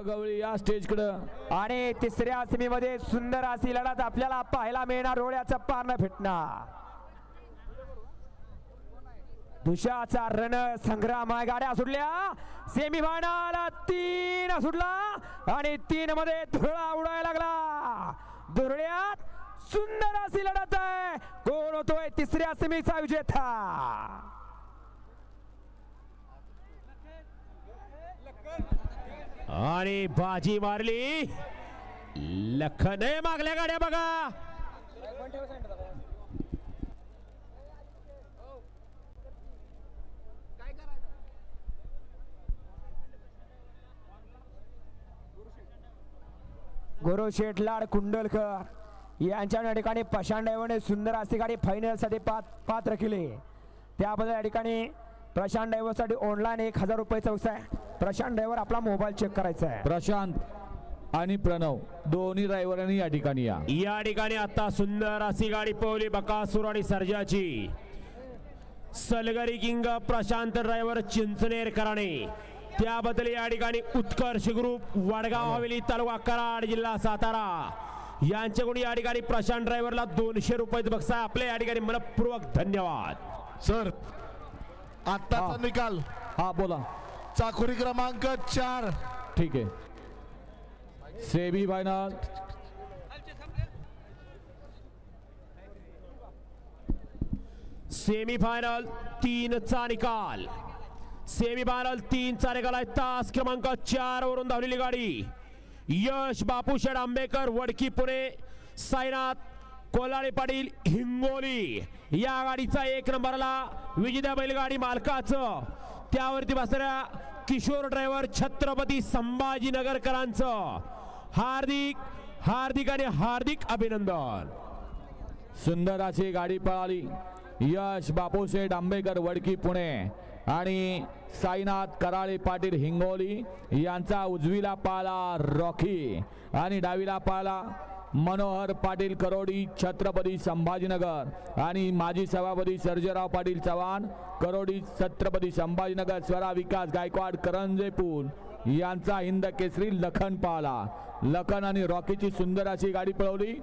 गवळी या स्टेजकडं. आणि तिसऱ्या सीमेमध्ये सुंदर अशी लढत आपल्याला पाहायला मिळणार डोळ्याचं पारण फिटणार. दुशाचा रण संग्राम आहे गाड्या सुटल्या. सेमीफायनल तीन सुटला आणि तीन मध्ये धुळा उडायला लागला. धुरळ्यात सुंदर अशी लढत आहे. कोण होतोय तिसऱ्या सेमीचा विजेता? आणि बाजी मारली. लखन मागल्या गाड्या बघा. गुरु शेटलाड कुंडलकर यांच्या या ठिकाणी प्रशांत ड्रायव्हरने सुंदर अशी गाडी फायनलसाठी पात पात्र केले. त्याबद्दल या ठिकाणी प्रशांत ड्रायव्हर ऑनलाईन एक हजार रुपये चौसा आहे. प्रशांत ड्रायव्हर आपला मोबाईल चेक करायचा आहे. प्रशांत आणि प्रणव दोन्ही ड्रायव्हरांनी या ठिकाणी या. या ठिकाणी आता सुंदर अशी गाडी पवली बकासूर आणि सर्जाची. सलगरी किंग प्रशांत ड्रायव्हर चिंचनेरकरांनी त्याबद्दल या ठिकाणी उत्कर्ष ग्रुप वडगाव हवेली तालुका कराड जिल्हा सातारा. यांच्याकडून या ठिकाणी प्रशांत ड्रायव्हरला दोनशे रुपये बक्षीस आहे. आपल्या या ठिकाणी मनपूर्वक धन्यवाद. सर आत्ताचा. निकाल. हा बोला. चाकुरी क्रमांक चार. ठीक आहे. Semi final. सेमीफायनल तीनचा निकाल. सेमीफायनल तीनचा निकाल आहे. तास क्रमांक चार वरून धावलेली गाडी. यश बापूशेड आंबेकर वडकी पुणे. साईनाथ कोलाळे पाटील हिंगोली. या गाडीचा एक नंबरला विजेता बैलगाडी मालकाचं त्यावरती बसणाऱ्या किशोर ड्रायव्हर छत्रपती संभाजीनगरकरांचं हार्दिक हार्दिक आणि हार्दिक अभिनंदन. सुंदर अशी गाडी पळाली. यश बापूशेठ आंबेकर वडकी पुणे आणि साईनाथ कराळे पाटील हिंगोली यांचा उजवीला पाला रॉकी आणि डावीला पाला मनोहर पाटील करोडी छत्रपती संभाजीनगर. आणि माजी सभापती सर्जेराव पाटील चव्हाण करोडी छत्रपती संभाजीनगर स्वरा विकास गायकवाड करंजेपूल यांचा हिंद केसरी लखन पाहला लखन आणि रॉकीची सुंदर अशी गाडी पळवली.